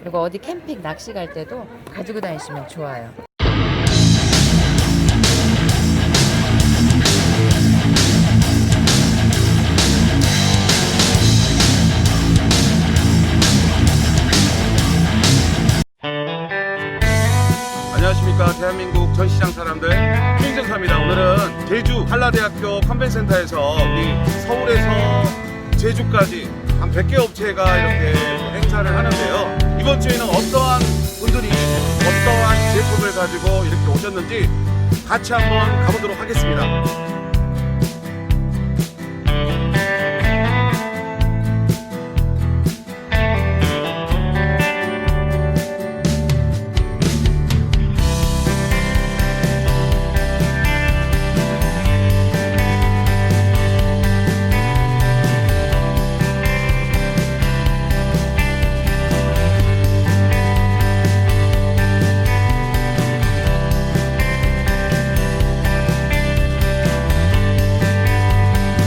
그리고 어디 캠핑 낚시 갈 때도 가지고 다니시면 좋아요. 안녕하십니까. 대한민국 전시장 사람들. 김정사입니다. 오늘은 제주 한라대학교 컨벤센터에서 우리 서울에서 제주까지 한 100개 업체가 이렇게 행사를 하는데요. 이번 주에는 어떠한 분들이 어떠한 제품을 가지고 이렇게 오셨는지 같이 한번 가보도록 하겠습니다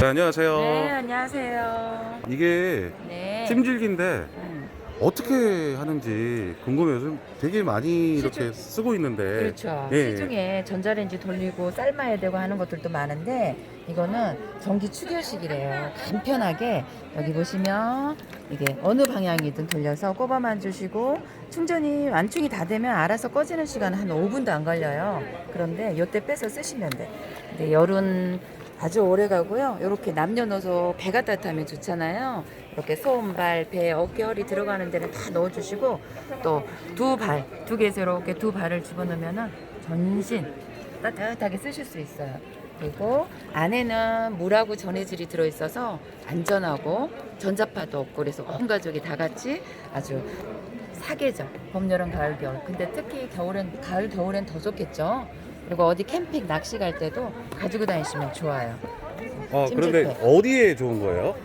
네, 안녕하세요 네, 안녕하세요. 이게 네. 찜질기인데 음, 어떻게 하는지 궁금해요. 좀 되게 많이 이렇게 쓰고 있는데. 그렇죠. 예, 시중에 전자레인지 돌리고 삶아야 되고 하는 것들도 많은데 이거는 전기 추결식이래요. 간편하게 여기 보시면 이게 어느 방향이든 돌려서 꼽아만 주시고 충전이 완충이 다 되면 알아서 꺼지는 시간은 한 5분도 안 걸려요. 그런데 요때 빼서 쓰시면 돼. 근데 열은 아주 오래 가고요. 이렇게 남녀노소 배가 따뜻하면 좋잖아요. 이렇게 손발, 배, 어깨, 허리 들어가는 데는 다 넣어주시고 또 두 발, 두 개에서 이렇게 두 발을 집어넣으면은 전신 따뜻하게 쓰실 수 있어요. 그리고 안에는 물하고 전해질이 들어있어서 안전하고 전자파도 없고 그래서 온 가족이 다 같이 아주 사계절 봄, 여름, 가을, 겨울 근데 특히 겨울엔 가을, 겨울엔 더 좋겠죠. 그리고 어디 캠핑 낚시 갈 때도 가지고 다니시면 좋아요. 어, 그런데 찜질팩. 어디에 좋은 거예요?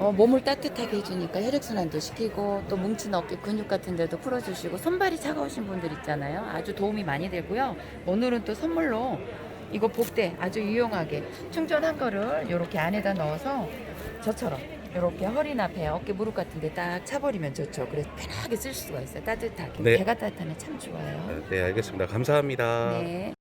어, 몸을 따뜻하게 해주니까 혈액순환도 시키고 또 뭉친 어깨 근육 같은 데도 풀어주시고 손발이 차가우신 분들 있잖아요. 아주 도움이 많이 되고요. 오늘은 또 선물로 이거 복대 아주 유용하게 충전한 거를 이렇게 안에다 넣어서 저처럼 이렇게 허리나 배, 어깨, 무릎 같은 데 딱 차버리면 좋죠. 그래서 편하게 쓸 수가 있어요. 따뜻하게. 네. 배가 따뜻하면 참 좋아요. 네, 알겠습니다. 감사합니다. 네.